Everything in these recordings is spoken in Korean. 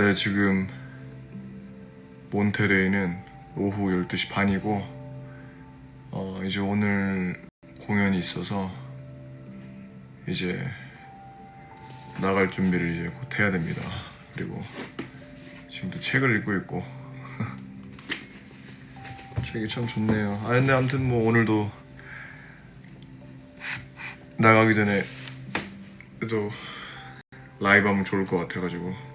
네, 지금 몬테레이는 오후 12시 반이고 어, 이제 오늘 공연이 있어서 이제 나갈 준비를 이제 곧 해야 됩니다. 그리고 지금도 책을 읽고 있고 책이 참 좋네요. 아 근데 아무튼 뭐 오늘도 나가기 전에 또 라이브 하면 좋을 것 같아가지고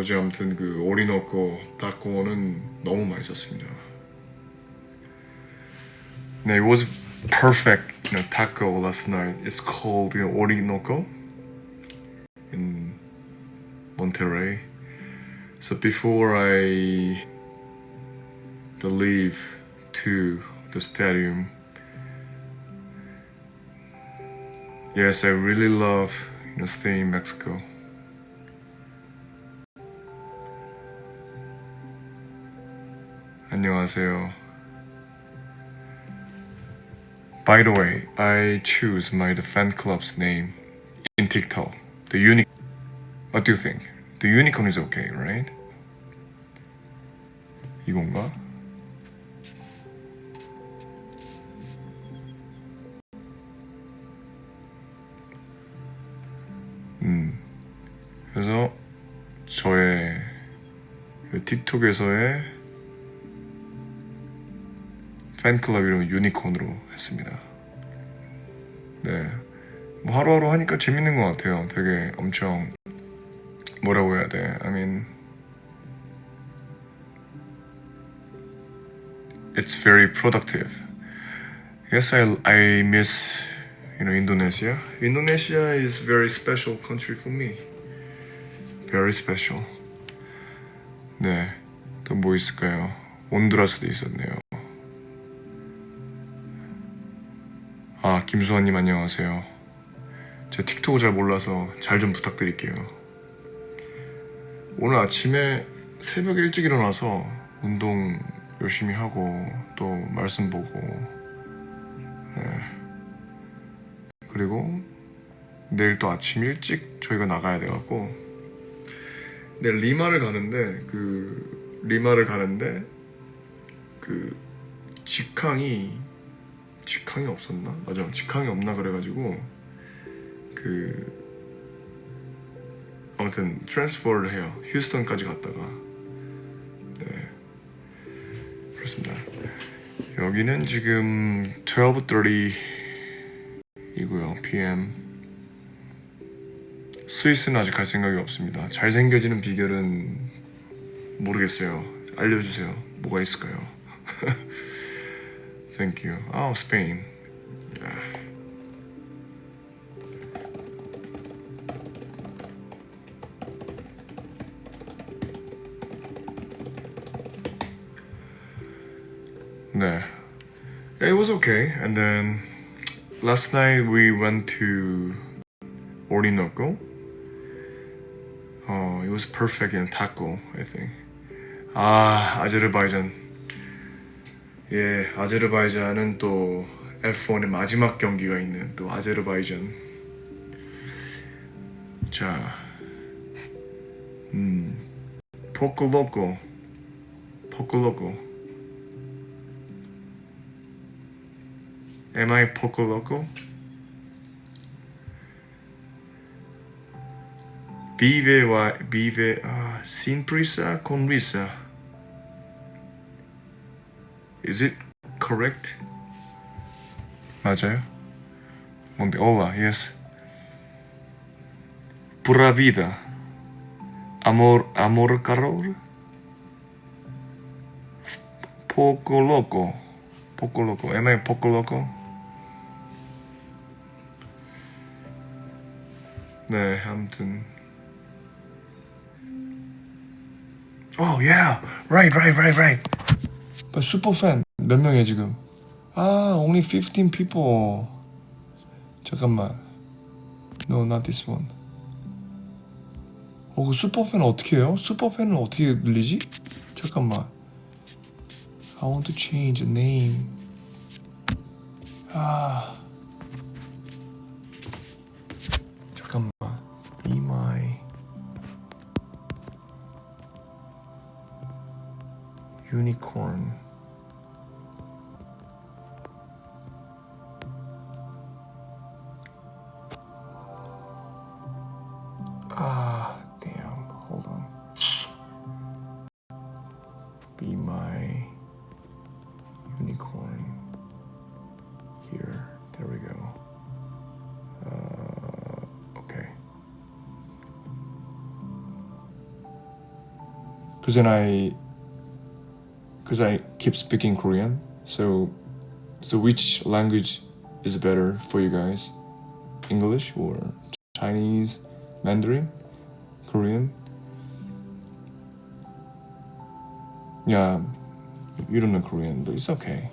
아 어제 아무튼 그 오리노코 타코는 너무 맛있었습니다. 네, it was perfect, you know, taco last night. It's called you know, Orinoco in Monterrey. So before I the leave to the stadium, yes, I really love you know staying in Mexico. 안녕하세요. By the way, I choose my the fan club's name in TikTok. The unique. What do you think? The unicorn is okay, right? 이건가? 음. 그래서 저의 그 틱톡에서의 팬클럽 이름 유니콘으로 했습니다. 네. 뭐 하루하루 하니까 재밌는 것 같아요. 되게 엄청 뭐라고 해야 돼? I mean, it's very productive. Yes, I I miss you know Indonesia. Indonesia is very special country for me. Very special. 네. 또 뭐 있을까요? 온두라스도 있었네요. 아, 김수환님 안녕하세요. 제가 틱톡을 잘 몰라서 잘 좀 부탁드릴게요. 오늘 아침에 새벽에 일찍 일어나서 운동 열심히 하고 또 말씀 보고 네. 그리고 내일 또 아침 일찍 저희가 나가야 돼갖고 내일 리마를 가는데 그 리마를 가는데 그 직항이 직항이 없었나? 맞아 직항이 없나 그래가지고 그 아무튼 트랜스퍼를 해요. 휴스턴까지 갔다가. 네. 그렇습니다. 여기는 지금 12:30 이고요 PM 스위스는 아직 갈 생각이 없습니다. 잘생겨지는 비결은 모르겠어요. 알려주세요. 뭐가 있을까요 Thank you. Oh, Spain. Yeah. There. It was okay. And then last night we went to Orinoco. Oh, it was perfect in taco, I think. Ah, Azerbaijan. 예, 아제르바이잔은 또 F1의 마지막 경기가 있는 또 아제르바이잔. 자, 음, 포클로코, 포클로코. Am I 포클로코? Vive wa vive ah sin prisa con risa. Is it correct? 맞아요? 뭔데? Hola, yes. Pura vida. Amor, amor calor. Poco loco. Poco loco. Am I poco loco? 네, 아무튼. Oh yeah, right, right, right, right. 나 슈퍼팬 몇 명이에요 지금? 아 only 15 people. 잠깐만. No not this one. 어, 그 슈퍼팬은 어떻게 해요? 슈퍼팬은 어떻게 늘리지? 잠깐만. I want to change the name. 아. 잠깐만. 이마이 유니콘 Because then I, because I keep speaking Korean. So, so which language is better for you guys? English or Chinese, Mandarin, Korean? Yeah, you don't know Korean, but it's okay.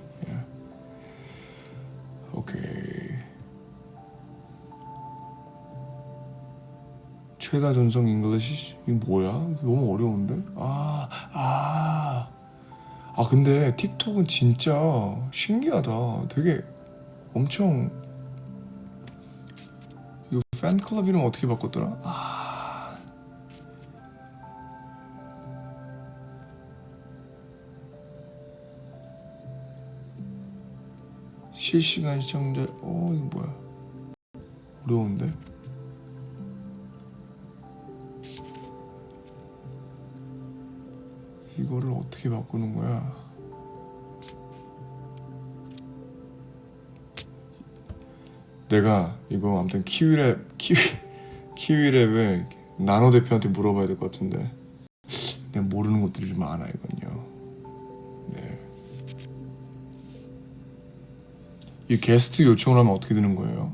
최다 전송 잉글리시 이거 뭐야? 너무 어려운데? 아, 아, 아 근데 틱톡은 진짜 신기하다. 되게 엄청 이거 팬클럽 이름 어떻게 바꿨더라? 아, 실시간 시청자, 어 이거 뭐야? 어려운데? 이거를 어떻게 바꾸는 거야? 내가 이거 아무튼 키위랩 키위 키위랩을 나노 대표한테 물어봐야 될 것 같은데 내가 모르는 것들이 좀 많아 이건요. 네. 이 게스트 요청을 하면 어떻게 되는 거예요?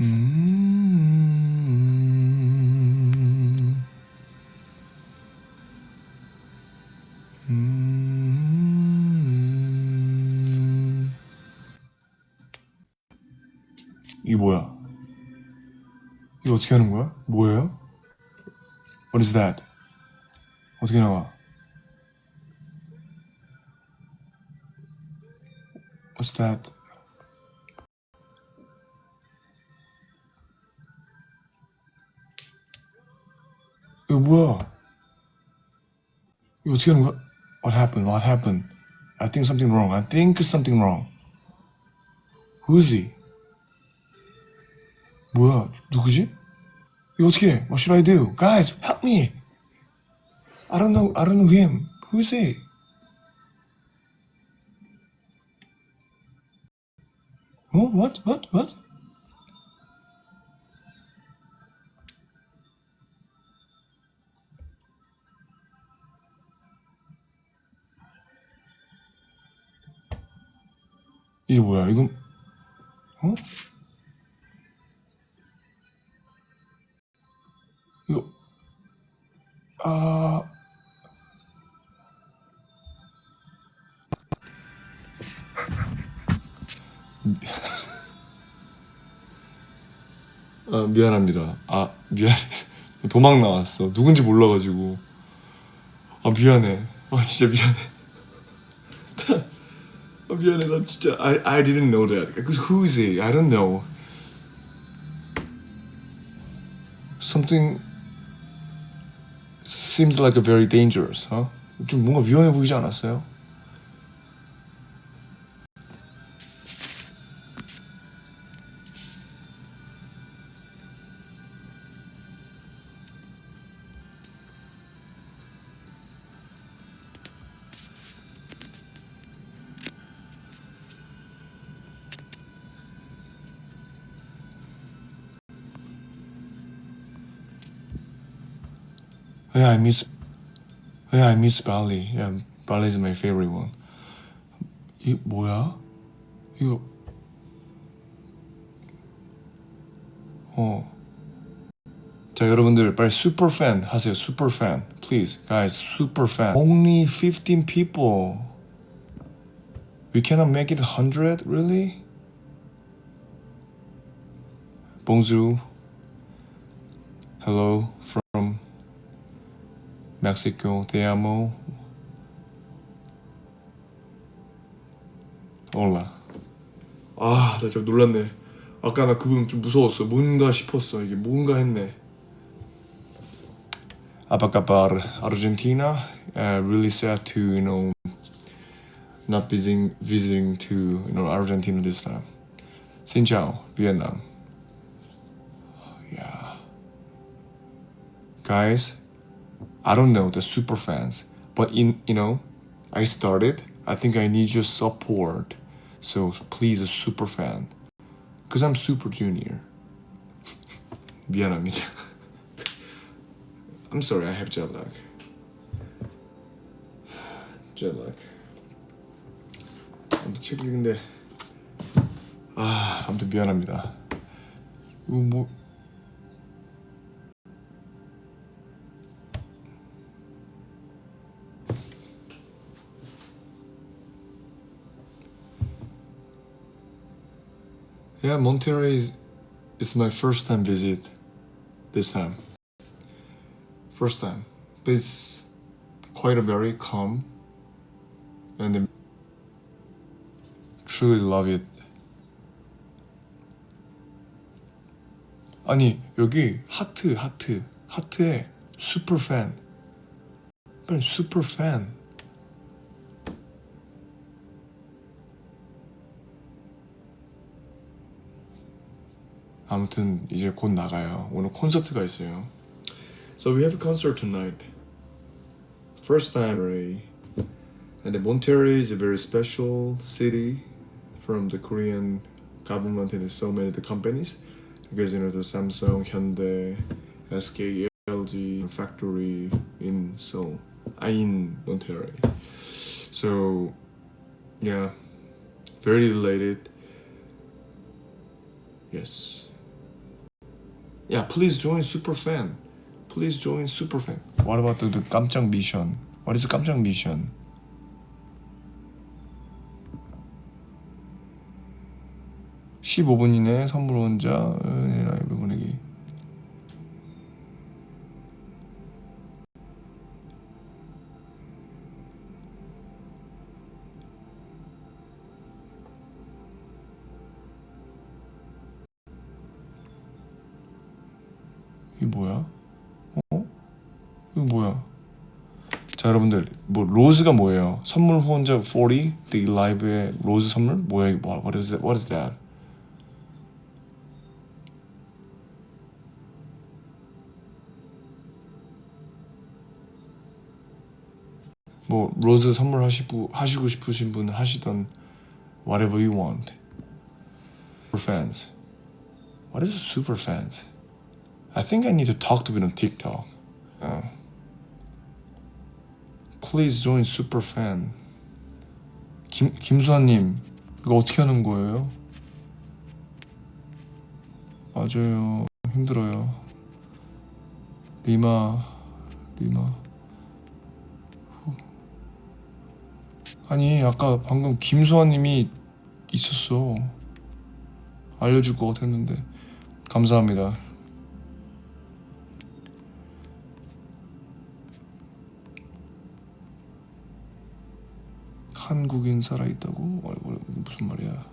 음. 음. 이게 뭐야? 이거 어떻게 하는 거야? 뭐예요? What is that? 어떻게 나와? What's that? whoa. You were telling what? What happened? What happened? I think something wrong. I think something wrong. Who is he? 뭐야? 누구지? 이거 어떻게 What should I do? Guys, help me. I don't know. I don't know him. Who is he? Oh, what? What? What? 이게 뭐야? 이건 어? 이거 아 아, 미안합니다. 아, 미안해. 도망 나왔어. 누군지 몰라가지고. 아, 미안해. 아, 진짜 미안해. 아, 미안해. 나 진짜 I I didn't know that. Who is he? I don't know. Something seems like a very dangerous. 어? 좀 뭔가 위험해 보이지 않았어요? Yeah, I miss Yeah, I miss Bali. Yeah, Bali is my favorite one. 이 뭐야? 이거 어. 자 여러분들 빨리 super fan 하세요. super fan, please, guys. super fan. Only 15 people. We cannot make it 100, really? Bonjour. Hello from Mexico. Te amo. 올라. 아, 나 진짜 놀랐네. 아까 나 그분 좀 무서웠어. 뭔가 싶었어. 이게 뭔가 했네. Abacabar, Argentina. Uh, really sad to you know not visiting visiting to you know Argentina this time. Xin chào, Vietnam. Yeah. Guys, I don't know the super fans, but in you know, I started. I think I need your support. So please, a super fan, because I'm super junior. 미안합니다. I'm sorry, I have jet lag. jet lag. 아무튼 책이 근데 아 아무튼 미안합니다. 이거 뭐 Yeah, Monterey is, is my first time visit this time. First time. But it's quite a very calm and then truly love it. 아니 여기 하트 하트 하트에 슈퍼 팬. 빨리 슈퍼 팬. 아무튼 이제 곧 나가요. 오늘 콘서트가 있어요. So we have a concert tonight. First time, Ray. And the Monterrey is a very special city from the Korean government and there's so many the companies because you know the Samsung, Hyundai, SK, LG factory in Seoul, uh, in Monterrey. So yeah, very related. Yes. Yeah, please join Superfan. Please join Superfan. What about the, the 깜짝 mission? What is 깜짝 mission? (15분) 이내 선물 혼자 라이브 이게 뭐야? 어? 이거 뭐야? 자 여러분들 뭐 로즈가 뭐예요? 선물 후원자 40 The Live의 로즈 선물 뭐야 이거 뭐 What is that? What is that? 뭐 로즈 선물 하시고 하시고 싶으신 분 하시던 whatever you want. Super fans. What is a super fans? I think I need to talk to it on TikTok. Uh, please join super fan. 김 김수아님 이거 어떻게 하는 거예요? 맞아요 힘들어요. 리마 리마. 아니 아까 방금 김수아님이 있었어. 알려줄 것 같았는데 감사합니다. 한국인 살아있다고? 어, 뭐, 무슨 말이야?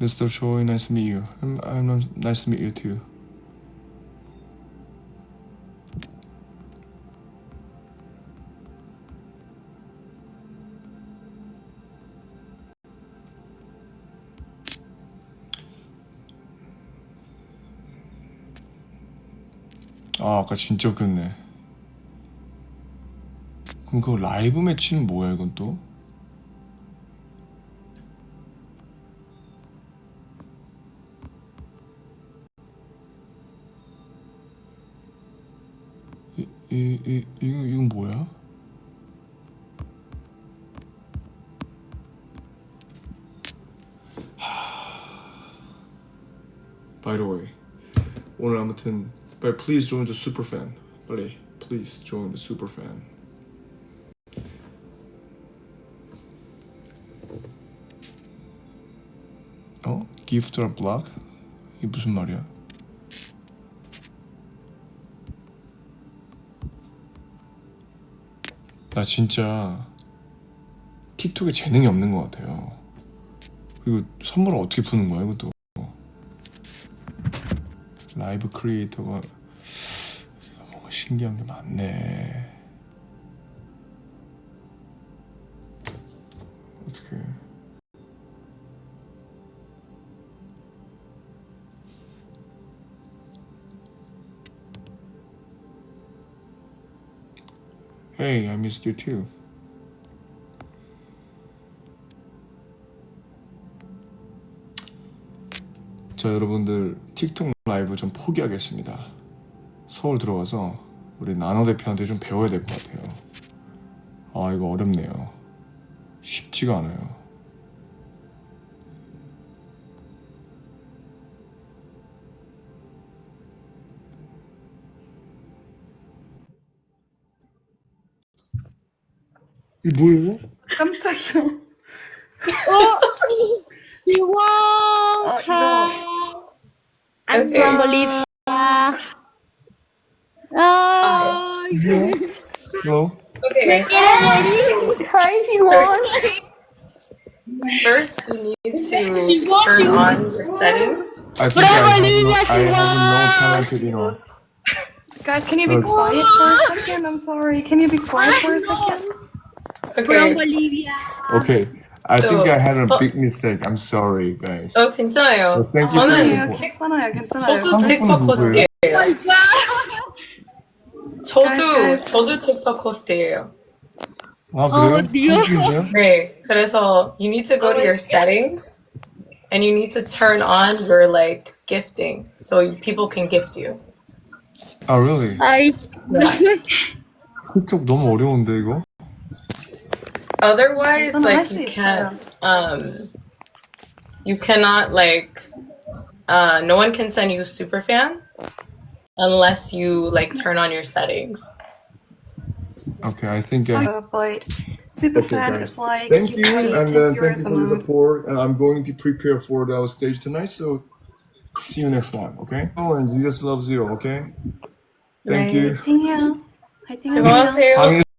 Mr. Choi, nice to meet you. I'm, I'm nice to meet you too. 아 아까 진짜 웃겼네 그럼 그 라이브 매치는 뭐야 이건 또? 이, 이, 이, 이, 이건 뭐야? 하... By the way, 오늘 아무튼 빨리 please join the superfan. 빨리 please join the superfan. 어? Gift or block? 이게 무슨 말이야? 나 진짜 틱톡에 재능이 없는 것 같아요. 그리고 선물을 어떻게 푸는 거야, 이것도. 라이브 크리에이터가 뭔가 신기한 게 많네. 어떻게. Hey, I missed you too. 자, 여러분들 틱톡 라이브 좀 포기하겠습니다. 서울 들어가서 우리 나노 대표한테 좀 배워야 될 것 같아요. 아, 이거 어렵네요. 쉽지가 않아요. 이 뭐예요? 깜짝이야. You won't 어, cry. I'm okay. from Bolivia. Oh. No. Okay. Hi, if you. First, we need to turn on your settings. I think I have, no, I have no Tarantino. Guys, can you be quiet for a second? I'm sorry. Can you be quiet for a second? Okay. From Bolivia. Okay. I think I had a 서- big mistake. I'm sorry, guys. 어, 괜찮아요. 어, thank you for 저는 the 아니요, 괜찮아요, 괜찮아요. 저도 한국 틱톡 분은 누구예요? 호스트예요. 저도 Guys, guys. 저도 틱톡 호스트예요. 아 그래요? 어디요? 한국인이세요? 네. 그래서 you need to go to your settings and you need to turn on your like gifting so people can gift you. 아 really? I. 틱톡 너무 어려운데 이거? Otherwise, 이건 like 할수 you 있어요. can't um you cannot like uh no one can send you super fan unless you like turn on your settings. Okay, I think I. Uh, but Superfan guys. is like Thank you, pay and 10 uh, thank euros you a for the month. support. And I'm going to prepare for the stage tonight. So see you next time. Okay? Oh, and you just love zero. Okay? Thank 네. you. 화이팅해요. 화이팅하세요. 고마우세요. 방에